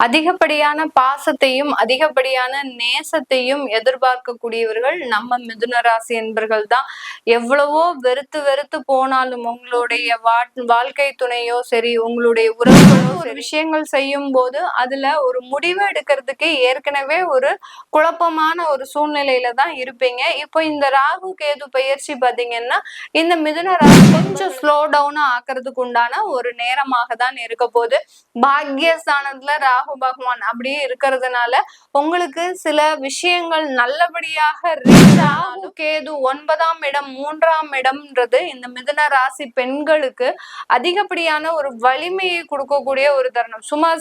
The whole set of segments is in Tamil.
அதிகப்படியான பாசத்தையும் அதிகப்படியான நேசத்தையும் எதிர்பார்க்கக்கூடியவர்கள் நம்ம மிதுன ராசி என்பர்கள் தான் எவ்வளவோ வெறுத்து வெறுத்து போனாலும் உங்களுடைய வாழ்க்கை துணையோ சரி உங்களுடைய உறவுகளோ ஒரு விஷயங்கள் செய்யும் போது அதுல ஒரு முடிவு எடுக்கிறதுக்கு ஏற்கனவே ஒரு குழப்பமான ஒரு சூழ்நிலையில தான் இருப்பீங்க. இப்போ இந்த ராகு கேது பயிற்சி பாத்தீங்கன்னா இந்த மிதுன ராசி கொஞ்சம் ஸ்லோ டவுன் ஆக்குறதுக்கு உண்டான ஒரு நேரமாக தான் இருக்க போகுது. பாக்யஸ்தானத்துல ராகு ராகு பகவான் அப்படியே இருக்கிறதுனால உங்களுக்கு சில விஷயங்கள் நல்லபடியாக ராகு கேது ஒன்பதாம் இடம் மூன்றாம் இடம்ன்றது இந்த மிதுன ராசி பெண்களுக்கு அதிகப்படியான ஒரு வலிமையை கொடுக்கக்கூடிய ஒரு தருணம். சும்மா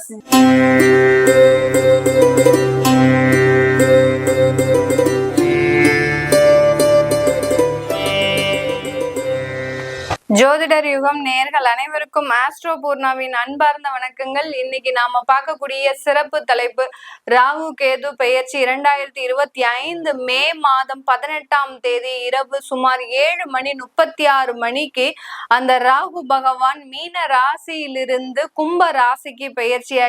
ஜோதிடர் யுகம் நேர்கள் அனைவருக்கும் ஆஸ்ட்ரோ பூர்ணாவின் அன்பார்ந்த வணக்கங்கள். இன்னைக்கு நாம பார்க்கக்கூடிய சிறப்பு தலைப்பு ராகு கேது பெயர்ச்சி இரண்டாயிரத்தி இருபத்தி ஐந்து மே மாதம் பதினெட்டாம் தேதி இரவு சுமார் ஏழு மணி முப்பத்தி ஆறு மணிக்கு அந்த ராகு பகவான் மீன ராசியிலிருந்து கும்ப ராசிக்கு பெயர்ச்சி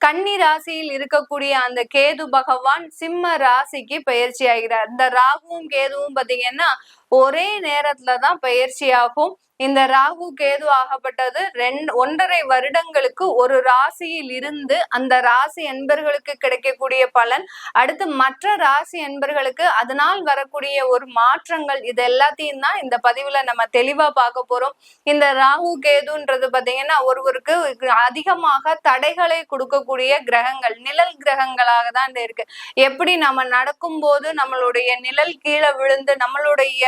கன்னி ராசியில் இருக்கக்கூடிய அந்த கேது பகவான் சிம்ம ராசிக்கு பயிற்சி ஆகிறார். இந்த ராகுவும் கேதுவும் பாத்தீங்கன்னா ஒரே நேரத்துல தான் பயிற்சியாகும். இந்த ராகு கேது ஆகப்பட்டது ரெண்டு ஒன்றரை வருடங்களுக்கு ஒரு ராசியில் இருந்து அந்த ராசி என்பர்களுக்கு கிடைக்கக்கூடிய பலன். அடுத்து மற்ற ராசி என்பர்களுக்கு அதனால் வரக்கூடிய ஒரு மாற்றங்கள் இது எல்லாத்தையும் தான் இந்த பதிவுல நம்ம தெளிவா பார்க்க போறோம். இந்த ராகு கேதுன்றது பாத்தீங்கன்னா ஒருவருக்கு அதிகமாக தடைகளை கொடுக்கக்கூடிய கிரகங்கள் நிழல் கிரகங்களாக தான் இருக்கு. எப்படி நம்ம நடக்கும் போது நம்மளுடைய நிழல் கீழே விழுந்து நம்மளுடைய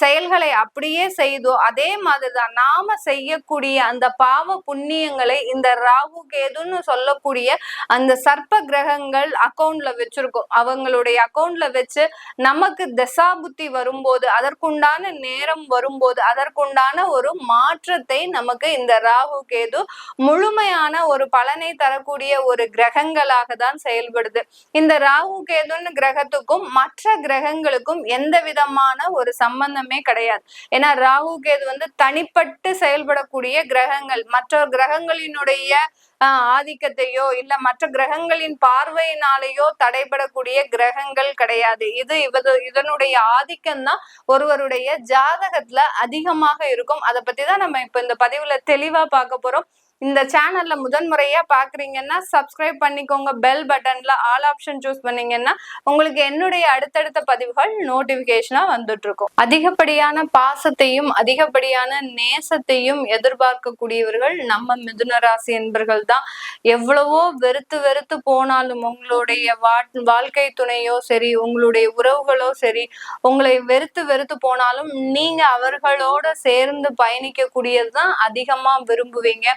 செயல்களை அப்படியே செய்தோ அதே மாதிரிதான் நாம செய்யக்கூடிய அந்த பாவ புண்ணியங்களை இந்த ராகு கேதுன்னு சொல்லக்கூடிய அந்த சர்ப்ப கிரகங்கள் அக்கௌண்ட்ல வச்சிருக்கோம். அவங்களுடைய அக்கௌண்ட்ல வச்சு நமக்கு தசா புத்தி வரும்போது அதற்குண்டான நேரம் வரும்போது அதற்குண்டான ஒரு மாற்றத்தை நமக்கு இந்த ராகு கேது முழுமையான ஒரு பலனை தரக்கூடிய ஒரு கிரகங்களாக தான் செயல்படுது. இந்த ராகு கேதுன்னு கிரகத்துக்கும் மற்ற கிரகங்களுக்கும் எந்த விதமான ஒரு சம்பந்தமே கிடையாது. ஏன்னா ராகு கேது வந்து தனிப்பட்டு செயல்படக்கூடிய கிரகங்கள். மற்ற கிரகங்களினுடைய ஆதிக்கத்தையோ இல்ல மற்ற கிரகங்களின் பார்வையினாலேயோ தடைபடக்கூடிய கிரகங்கள் கிடையாது. இது இவது இதனுடைய ஆதிக்கம் தான் ஒருவருடைய ஜாதகத்துல அதிகமாக இருக்கும். அதை பத்தி தான் நம்ம இப்ப இந்த பதிவுல தெளிவா பார்க்க போறோம். இந்த சேனல்ல முதன்முறையா பாக்குறீங்கன்னா சப்ஸ்கிரைப் பண்ணிக்கோங்க. பெல் பட்டன்ல ஆல் ஆப்ஷன் சூஸ் பண்ணீங்கன்னா உங்களுக்கு என்னுடைய அடுத்தடுத்த பதிவுகள் நோட்டிபிகேஷனா வந்துட்டு இருக்கும் அதிகப்படியான பாசத்தையும் அதிகப்படியான நேசத்தையும் எதிர்பார்க்கக்கூடியவர்கள் நம்ம மிதுன ராசி என்பர்கள் தான். எவ்வளவோ வெறுத்து வெறுத்து போனாலும் உங்களுடைய வாழ்க்கை துணையோ சரி உங்களுடைய உறவுகளோ சரி உங்களை வெறுத்து வெறுத்து போனாலும் நீங்க அவர்களோட சேர்ந்து பயணிக்கக்கூடியது தான் அதிகமா விரும்புவீங்க.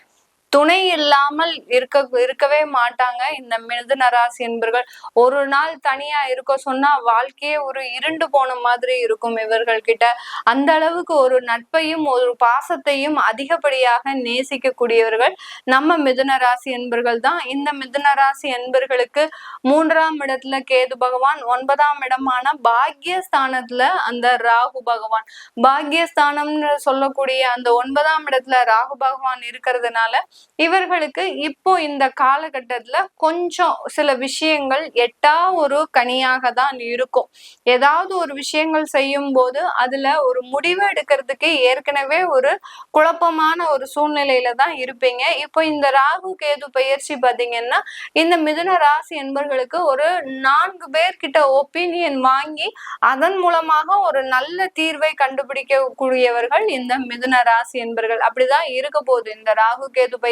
துணை இல்லாமல் இருக்க இருக்கவே மாட்டாங்க. இந்த மிதுன ராசி என்பர்கள் ஒரு நாள் தனியா இருக்க சொன்னா வாழ்க்கையே ஒரு இருண்டு போன மாதிரி இருக்கும் இவர்கள் கிட்ட அந்த அளவுக்கு ஒரு நட்பையும் ஒரு பாசத்தையும் அதிகப்படியாக நேசிக்கக்கூடியவர்கள் நம்ம மிதுன ராசி என்பர்கள் தான். இந்த மிதுன ராசி என்பர்களுக்கு மூன்றாம் இடத்துல கேது பகவான் ஒன்பதாம் இடமான பாக்யஸ்தானத்துல அந்த ராகு பகவான். பாக்யஸ்தானம்னு சொல்லக்கூடிய அந்த ஒன்பதாம் இடத்துல ராகு பகவான் இருக்கிறதுனால இவர்களுக்கு இப்போ இந்த காலகட்டத்துல கொஞ்சம் சில விஷயங்கள் எட்டா ஒரு கனியாக தான் இருக்கும். ஏதாவது ஒரு விஷயங்கள் செய்யும் போது அதுல ஒரு முடிவு எடுக்கிறதுக்கு ஏற்கனவே ஒரு குழப்பமான ஒரு சூழ்நிலையில தான் இருப்பீங்க. இப்போ இந்த ராகு கேது பயிற்சி பாத்தீங்கன்னா இந்த மிதுன ராசி என்பர்களுக்கு ஒரு நான்கு பேர்கிட்ட ஒப்பீனியன் வாங்கி அதன் மூலமாக ஒரு நல்ல தீர்வை கண்டுபிடிக்கக்கூடியவர்கள் இந்த மிதுன ராசி என்பர்கள். அப்படிதான் இருக்க போகுது. இந்த ராகு கேது பயிற்சி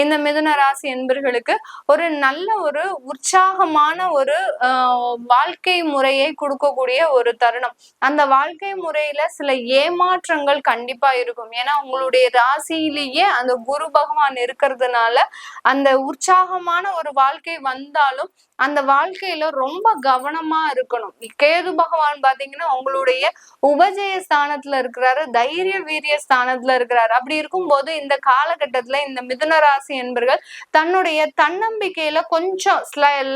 இந்த மிதுன ராசி என்பர்களுக்கு ஒரு நல்ல ஒரு உற்சாகமான ஒரு வாழ்க்கை முறையை கொடுக்கக்கூடிய ஒரு தருணம். அந்த வாழ்க்கை முறையில சில ஏமாற்றங்கள் கண்டிப்பா இருக்கும். ஏன்னா உங்களுடைய ராசியிலேயே அந்த குரு பகவான் இருக்கிறதுனால அந்த உற்சாகமான ஒரு வாழ்க்கை வந்தாலும் அந்த வாழ்க்கையில ரொம்ப கவனமா இருக்கணும். கேது பகவான் பாத்தீங்கன்னா உங்களுடைய உபஜய ஸ்தானத்துல இருக்கிறாரு தைரிய வீரிய ஸ்தானத்துல இருக்கிறாரு. அப்படி இருக்கும்போது இந்த காலகட்டத்துல இந்த மிதுன ராசி என்பர்கள் தன்னுடைய தன்னம்பிக்கையில கொஞ்சம்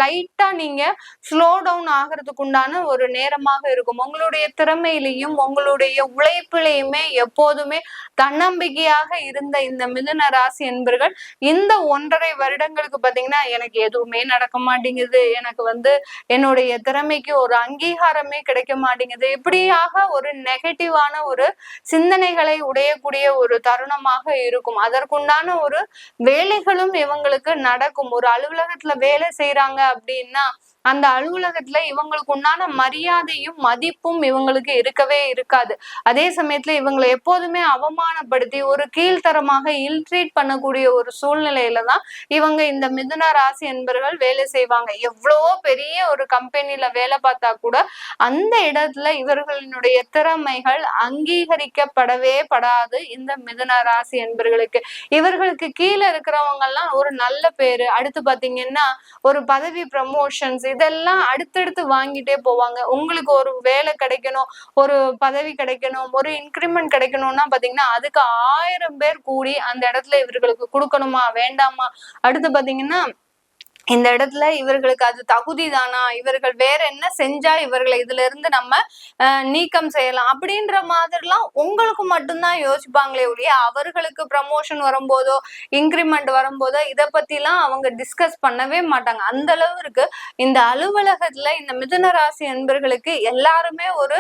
லைட்டா நீங்க ஸ்லோ டவுன் ஆகிறதுக்கு உண்டான ஒரு நேரமாக இருக்கும். உங்களுடைய திறமையிலையும் உங்களுடைய உழைப்பிலையுமே எப்போதுமே தன்னம்பிக்கையாக இருந்த இந்த மிதுன ராசி என்பர்கள் இந்த ஒன்றரை வருடங்களுக்கு பாத்தீங்கன்னா எனக்கு எதுவுமே நடக்க மாட்டேங்குது. எனக்கு வந்து என்னுடைய திறமைக்கு ஒரு அங்கீகாரமே கிடைக்க மாட்டேங்குது. இப்படியாக ஒரு நெகட்டிவான ஒரு சிந்தனைகளை உடையக்கூடிய ஒரு தருணமாக இருக்கும். அதற்குண்டான ஒரு வேலைகளும் இவங்களுக்கு நடக்கும். ஒரு அலுவலகத்துல வேலை செய்யறாங்க அப்படின்னா அந்த அலுவலகத்துல இவங்களுக்கு உண்டான மரியாதையும் மதிப்பும் இவங்களுக்கு இருக்கவே இருக்காது. அதே சமயத்துல இவங்களை எப்போதுமே அவமானப்படுத்தி ஒரு கீழ்த்தரமாக இல்ட்ரீட் பண்ணக்கூடிய ஒரு சூழ்நிலையில தான் இவங்க இந்த மிதுன ராசி என்பர்கள் வேலை செய்வாங்க. எவ்வளவோ பெரிய ஒரு கம்பெனில வேலை பார்த்தா கூட அந்த இடத்துல இவர்களினுடைய திறமைகள் அங்கீகரிக்கப்படவே படாது இந்த மிதுன ராசி என்பர்களுக்கு. இவர்களுக்கு கீழே இருக்கிறவங்க எல்லாம் ஒரு நல்ல பேரு. அடுத்து பாத்தீங்கன்னா ஒரு பதவி ப்ரமோஷன்ஸ் இதெல்லாம் அடுத்தடுத்து வாங்கிட்டே போவாங்க. உங்களுக்கு ஒரு வேலை கிடைக்கணும் ஒரு பதவி கிடைக்கணும் ஒரு இன்க்ரிமெண்ட் கிடைக்கணும்னா பாத்தீங்கன்னா அதுக்கு ஆயிரம் பேர் கூடி அந்த இடத்துல இவர்களுக்கு கொடுக்கணுமா வேண்டாமா? அடுத்து பாத்தீங்கன்னா இந்த இடத்துல இவர்களுக்கு அது தகுதி தானா இவர்கள் வேற என்ன செஞ்சா இவர்களை இதுல இருந்து நம்ம நீக்கம் செய்யலாம்? அப்படின்ற மாதிரிலாம் உங்களுக்கு மட்டும்தான் யோசிப்பாங்களே ஒழிய அவர்களுக்கு ப்ரமோஷன் வரும்போதோ இன்க்ரிமெண்ட் வரும்போதோ இதை பத்திலாம் அவங்க டிஸ்கஸ் பண்ணவே மாட்டாங்க. அந்த அளவுக்கு இந்த அலுவலகத்துல இந்த மிதுன ராசி என்பர்களுக்கு எல்லாருமே ஒரு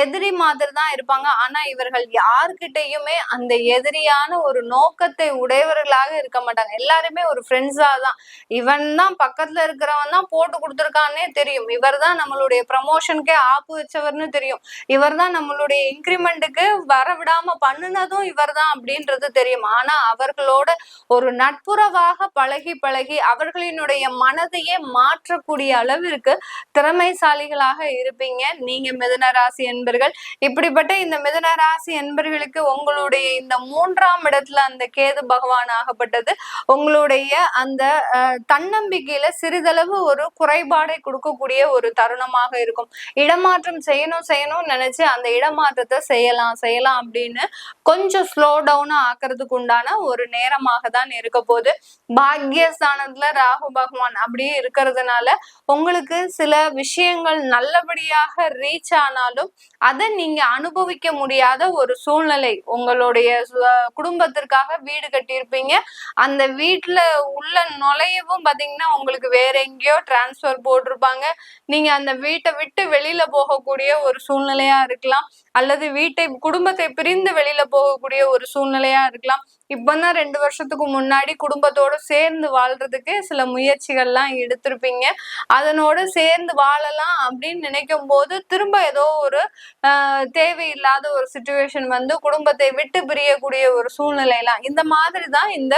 எதிரி மாதிரி தான் இருப்பாங்க. ஆனா இவர்கள் யார்கிட்டையுமே அந்த எதிரியான ஒரு நோக்கத்தை உடையவர்களாக இருக்க மாட்டாங்க. எல்லாருமே ஒரு ஃப்ரெண்ட்ஸா தான். இவன் தான் பக்கத்துல இருக்கிறவன் தான் போட்டு கொடுத்துருக்கான்னே தெரியும். இவர் தான் நம்மளுடைய ப்ரமோஷனுக்கே ஆப்பு வச்சவர்னு தெரியும். இவர் தான் நம்மளுடைய இன்க்ரிமெண்ட்டுக்கு வர விடாம பண்ணுனதும் இவர் தான் அப்படின்றது தெரியும். ஆனா அவர்களோட ஒரு நட்புறவாக பழகி பழகி அவர்களினுடைய மனதையே மாற்றக்கூடிய அளவிற்கு திறமைசாலிகளாக இருப்பீங்க. நீங்க மிதன ராசி என்பர்கள். இப்படிப்பட்ட இந்த மிதன ராசி என்பர்களுக்கு உங்களுடைய இந்த மூன்றாம் இடத்துல அந்த கேது பகவான் ஆகப்பட்டது. உங்களுடைய அந்த தன்னம்பிக்கையில சிறிதளவு ஒரு குறைபாடை கொடுக்கக்கூடிய ஒரு தருணமாக இருக்கும். இடமாற்றம் செய்யணும் செய்யணும்னு நினைச்சு அந்த இடமாற்றத்தை செய்யலாம் செய்யலாம் அப்படின்னு கொஞ்சம் ஸ்லோ டவுன் ஆக்குறதுக்கு உண்டான ஒரு நேரமாக தான் இருக்க போகுது. பாக்யஸ்தானத்துல ராகு பகவான் அப்படியே இருக்கிறதுனால உங்களுக்கு சில விஷயங்கள் நல்லபடியாக ரீச் ஆனாலும் அதை நீங்க அனுபவிக்க முடியாத ஒரு சூழ்நிலை உங்களுடைய குடும்பத்திற்காக வீடு கட்டியிருப்பீங்க. அந்த வீட்டுல உள்ள நுழையவும் பாத்தீங்கன்னா உங்களுக்கு வேற எங்கேயோ டிரான்ஸ்பர் போட்டிருப்பாங்க. நீங்க அந்த வீட்டை விட்டு வெளியில போகக்கூடிய ஒரு சூழ்நிலையா இருக்கலாம். அல்லது வீட்டை குடும்பத்தை பிரிந்து வெளியில போகக்கூடிய ஒரு சூழ்நிலையா இருக்கலாம். இப்பதான் ரெண்டு வருஷத்துக்கு முன்னாடி குடும்பத்தோட சேர்ந்து வாழ்றதுக்கு சில முயற்சிகள்லாம் எடுத்திருப்பீங்க. அதனோட சேர்ந்து வாழலாம் அப்படின்னு நினைக்கும் போது திரும்ப ஏதோ ஒரு தேவையில்லாத ஒரு சுச்சுவேஷன் வந்து குடும்பத்தை விட்டு பிரியக்கூடிய ஒரு சூழ்நிலையெல்லாம். இந்த மாதிரி தான் இந்த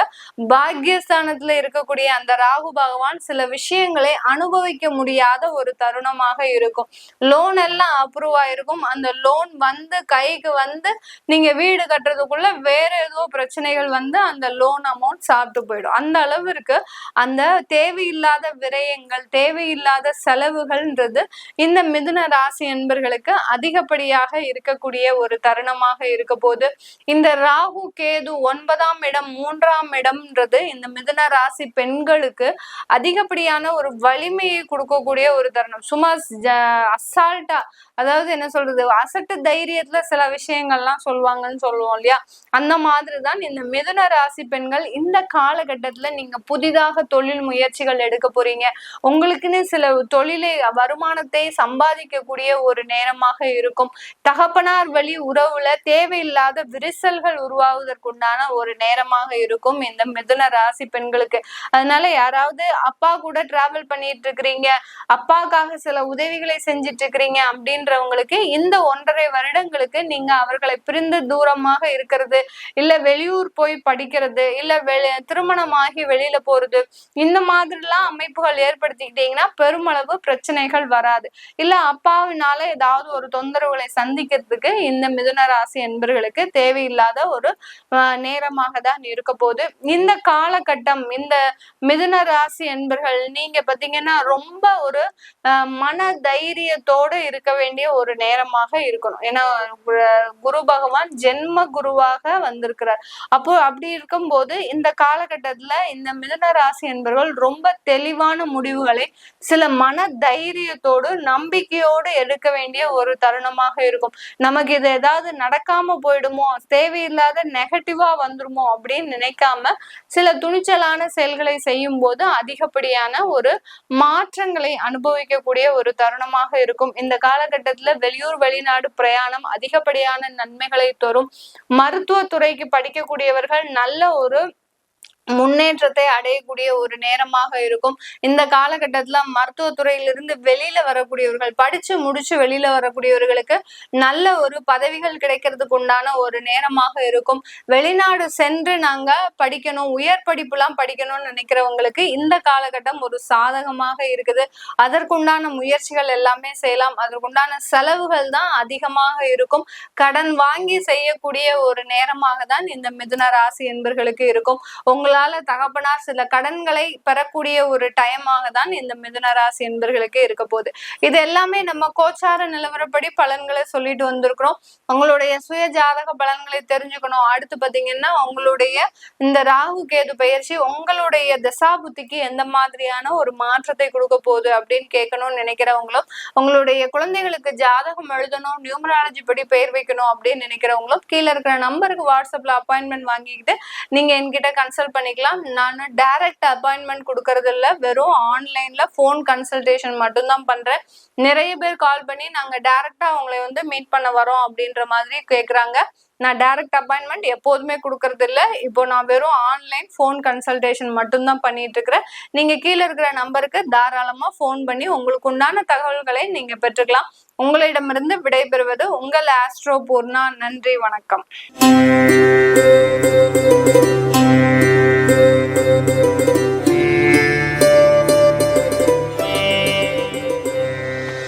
பாக்யஸ்தானத்துல இருக்கக்கூடிய அந்த ராகு பகவான் சில விஷயங்களை அனுபவிக்க முடியாத ஒரு தருணமாக இருக்கும். லோன் எல்லாம் அப்ரூவ் ஆயிருக்கும். அந்த லோன் வந்து கைக்கு வந்து நீங்க வீடு கட்டுறதுக்குள்ள வேற ஏதோ பிரச்சனைகள் வந்து அந்த லோன் அமௌண்ட் சாப்பிட்டு போயிடும். அந்த அளவிற்கு அந்த தேவையில்லாத விரயங்கள் தேவையில்லாத செலவுகள்ன்றது இந்த மிதுன ராசி என்பர்களுக்கு அதிகப்படியாக இருக்கக்கூடிய ஒரு தருணமாக இருக்க போது இந்த ராகு கேது ஒன்பதாம் இடம் மூன்றாம் இடம்ன்றது இந்த மிதுன ராசி பெண்களுக்கு அதிகப்படியான ஒரு வலிமையை கொடுக்கக்கூடிய ஒரு தருணம். சும்மா அசால்ட்டா அதாவது என்ன சொல்றது அசட்டு தைரியத்துல சில விஷயங்கள்லாம் சொல்லுவாங்கன்னு சொல்லுவோம் இல்லையா? அந்த மாதிரி தான் இந்த மிதுன ராசி பெண்கள் இந்த காலகட்டத்துல நீங்க புதிதாக தொழில் முயற்சிகள் எடுக்க போறீங்க. உங்களுக்குன்னு சில தொழிலை வருமானத்தை சம்பாதிக்கக்கூடிய ஒரு நேரமாக இருக்கும். தகப்பனார் வழி உறவுல தேவையில்லாத விரிசல்கள் உருவாவதற்குண்டான ஒரு நேரமாக இருக்கும் இந்த மிதுன ராசி பெண்களுக்கு. அதனால யாராவது அப்பா கூட டிராவல் பண்ணிட்டு இருக்கிறீங்க அப்பாக்காக சில உதவிகளை செஞ்சிட்டு இருக்கிறீங்க அப்படின்றவங்களுக்கு இந்த ஒன்றரை வருடங்களுக்கு நீங்க அவர்களை பிரிந்து தூரமாக இருக்கிறது இல்ல வெளியூர் போய் படிக்கிறது இல்ல வெளி திருமணமாகி வெளியில போறது இந்த மாதிரிலாம் அமைப்புகள் ஏற்படுத்திக்கிட்டீங்கன்னா பெருமளவு பிரச்சனைகள் வராது. இல்ல அப்பாவினால ஏதாவது ஒரு தொந்தரவுகளை சந்திக்கிறதுக்கு இந்த மிதுன ராசி என்பர்களுக்கு தேவையில்லாத ஒரு நேரமாக தான் இருக்க போகுது. இந்த காலகட்டம் இந்த மிதுன ராசி என்பர்கள் நீங்க பாத்தீங்கன்னா ரொம்ப ஒரு மன தைரியத்தோடு இருக்க வேண்டிய ஒரு நேரமாக இருக்கணும். ஏன்னா குரு பகவான் ஜென்ம குருவாக வந்திருக்கிறார். அப்ப அப்போ அப்படி இருக்கும்போது இந்த காலகட்டத்துல இந்த மிதன ராசி என்பவர்கள் ரொம்ப தெளிவான முடிவுகளை சில மன தைரியத்தோடு நம்பிக்கையோடு எடுக்க வேண்டிய ஒரு தருணமாக இருக்கும். நமக்கு இது ஏதாவது நடக்காம போயிடுமோ தேவையில்லாத நெகட்டிவா வந்துருமோ அப்படின்னு நினைக்காம சில துணிச்சலான செயல்களை செய்யும் போது அதிகப்படியான ஒரு மாற்றங்களை அனுபவிக்கக்கூடிய ஒரு தருணமாக இருக்கும். இந்த காலகட்டத்துல வெளியூர் வெளிநாடு பிரயாணம் அதிகப்படியான நன்மைகளை தரும். மருத்துவத்துறைக்கு படிக்கக்கூடியவர்கள் நல்ல ஒரு முன்னேற்றத்தை அடையக்கூடிய ஒரு நேரமாக இருக்கும். இந்த காலகட்டத்துல மருத்துவத்துறையிலிருந்து வெளியில வரக்கூடியவர்கள் படிச்சு முடிச்சு வெளியில வரக்கூடியவர்களுக்கு நல்ல ஒரு பதவிகள் கிடைக்கிறதுக்கு உண்டான ஒரு நேரமாக இருக்கும். வெளிநாடு சென்று நாங்க படிக்கணும் உயர் படிப்புலாம் படிக்கணும்னு நினைக்கிறவங்களுக்கு இந்த காலகட்டம் ஒரு சாதகமாக இருக்குது. அதற்குண்டான முயற்சிகள் எல்லாமே செய்யலாம். அதற்குண்டான செலவுகள் தான் அதிகமாக இருக்கும். கடன் வாங்கி செய்யக்கூடிய ஒரு நேரமாக தான் இந்த மிதுன ராசி என்பர்களுக்கு இருக்கும். உங்களை உங்களால தகப்பனார் சில கடன்களை பெறக்கூடிய ஒரு டைமாக தான் இந்த மிதுன ராசி என்பர்களுக்கு இருக்க போகுது. இது எல்லாமே நம்ம கோச்சார நிலவரப்படி பலன்களை சொல்லிட்டு வந்திருக்கிறோம். உங்களுடைய சுய ஜாதக பலன்களை தெரிஞ்சுக்கணும். அடுத்து பாத்தீங்கன்னா உங்களுடைய இந்த ராகு கேது பயிற்சி உங்களுடைய தசாபுத்திக்கு எந்த மாதிரியான ஒரு மாற்றத்தை கொடுக்க போகுது அப்படின்னு கேட்கணும்னு நினைக்கிறவங்களும் உங்களுடைய குழந்தைகளுக்கு ஜாதகம் எழுதணும் நியூமராலஜி படி பெயர் வைக்கணும் அப்படின்னு நினைக்கிறவங்களும் கீழே இருக்கிற நம்பருக்கு வாட்ஸ்அப்ல அப்பாயின்மெண்ட் வாங்கிக்கிட்டு நீங்க என்கிட்ட கன்சல்ட் பண்ணி பண்ணிக்கலாம். நான் டைரக்ட் அப்பாயின்மெண்ட் கொடுக்கறது இல்லை வெறும் ஆன்லைன்ல ஃபோன் கன்சல்டேஷன் மட்டும்தான் பண்றேன். நிறைய பேர் கால் பண்ணி நாங்கள் டைரக்டா அவங்களை வந்து மீட் பண்ண வரோம் அப்படின்ற மாதிரி கேட்குறாங்க நான் டைரக்ட் அப்பாயின்மெண்ட் எப்போதுமே கொடுக்கறது இல்லை இப்போ நான் வெறும் ஆன்லைன் ஃபோன் கன்சல்டேஷன் மட்டும்தான் பண்ணிட்டு இருக்கிறேன் நீங்கள் கீழே இருக்கிற நம்பருக்கு தாராளமாக ஃபோன் பண்ணி உங்களுக்கு உண்டான தகவல்களை நீங்கள் பெற்றுக்கலாம். உங்களிடமிருந்து விடைபெறுவது உங்கள் ஆஸ்ட்ரோ பூர்ணா நன்றி வணக்கம்.